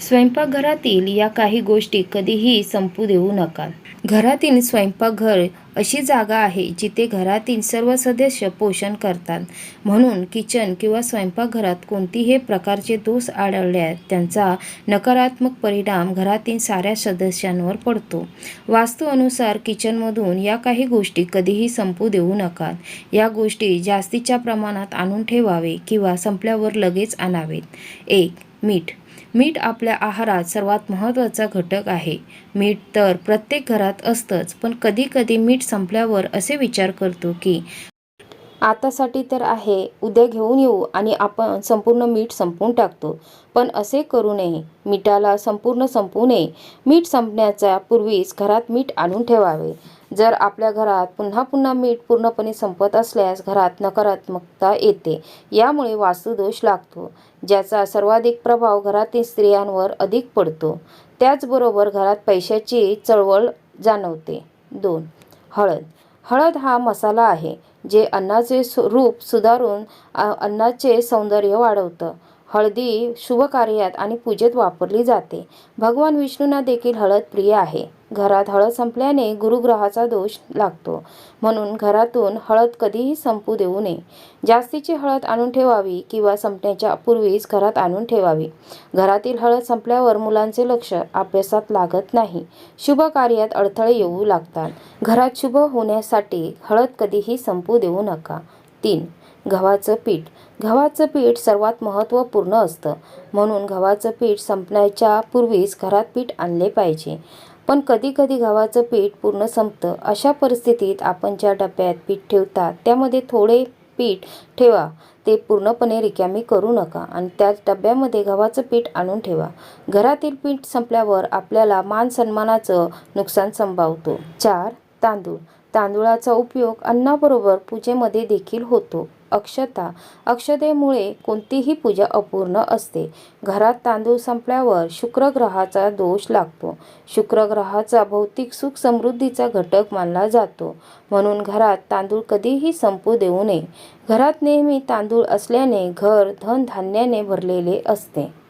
स्वयंपाकघरातील या काही गोष्टी कधीही संपू देऊ नका. घरातील स्वयंपाकघर अशी जागा आहे जिथे घरातील सर्व सदस्य पोषण करतात. म्हणून किचन किंवा स्वयंपाकघरात कोणतीही प्रकारचे दोष आढळल्यास त्यांचा नकारात्मक परिणाम घरातील साऱ्या सदस्यांवर पडतो. वास्तू अनुसार किचनमधून या काही गोष्टी कधीही संपू देऊ नका. या गोष्टी जास्तीच्या प्रमाणात आणून ठेवावे किंवा संपल्यावर लगेच आणावेत. एक मीठ. मीठ आपल्या आहारात सर्वात महत्त्वाचा घटक आहे. मीठ तर प्रत्येक घरात असतंच पण कधीकधी मीठ संपल्यावर असे विचार करतो की आतासाठी तर आहे. उद्या घेऊन येऊ आणि आपण संपूर्ण मीठ संपवून टाकतो. पण असे करू नये. मिठाला संपूर्ण संपवू नये. मीठ संपण्याच्या पूर्वीच घरात मीठ आणून ठेवावे. जर आपल्या घरात पुन्हा पुन्हा मीठ पूर्णपणे संपत असल्यास घरात नकारात्मकता येते. यामुळे वास्तुदोष लागतो ज्याचा सर्वाधिक प्रभाव घरातील स्त्रियांवर अधिक पडतो. त्याचबरोबर घरात पैशाची चळवळ जाणवते. दोन. हळद. हळद हा मसाला आहे जे अन्नाचे सु रूप सुधारून अन्नाचे सौंदर्य वाढवतं. हळदी शुभकार्यात आणि पूजेत वापरली जाते. भगवान विष्णूंना देखील हळद प्रिय आहे. घरात हळद संपल्याने गुरुग्रहाचा दोष लागतो. म्हणून घरातून हळद कधीही संपू देऊ नये. जास्तीची हळद आणून ठेवावी किंवा संपण्याच्या पूर्वीच घरात आणून ठेवावी. घरातील हळद संपल्यावर मुलांचे लक्ष अभ्यासात लागत नाही. शुभ कार्यात अडथळे येऊ लागतात. घरात शुभ होण्यासाठी हळद कधीही संपू देऊ नका. तीन. गव्हाचं पीठ. गव्हाचं पीठ सर्वात महत्त्वपूर्ण असतं. म्हणून गव्हाचं पीठ संपण्याच्या पूर्वीच घरात पीठ आणले पाहिजे. पण कधीकधी गव्हाचं पीठ पूर्ण संपतं. अशा परिस्थितीत आपण ज्या डब्यात पीठ ठेवता त्यामध्ये थोडे पीठ ठेवा. ते पूर्णपणे रिकामी करू नका आणि त्याच डब्यामध्ये गव्हाचं पीठ आणून ठेवा. घरातील पीठ संपल्यावर आपल्याला मान सन्मानाचं नुकसान संभावतो. चार. तांदूळ. तांदूळाचा उपयोग अन्नाबरोबर पूजेमध्ये देखील होतो. अक्षता अक्षतेमुळे कोणतीही पूजा अपूर्ण असते. घरात तांदूळ संपल्यावर शुक्र ग्रहाचा दोष लागतो. शुक्र ग्रहाचा भौतिक सुख समृद्धीचा घटक मानला जातो. म्हणून घरात तांदूळ कधीही संपू देऊ नये. घरात नेहमी तांदूळ असल्याने घर धनधान्याने भरलेले असते.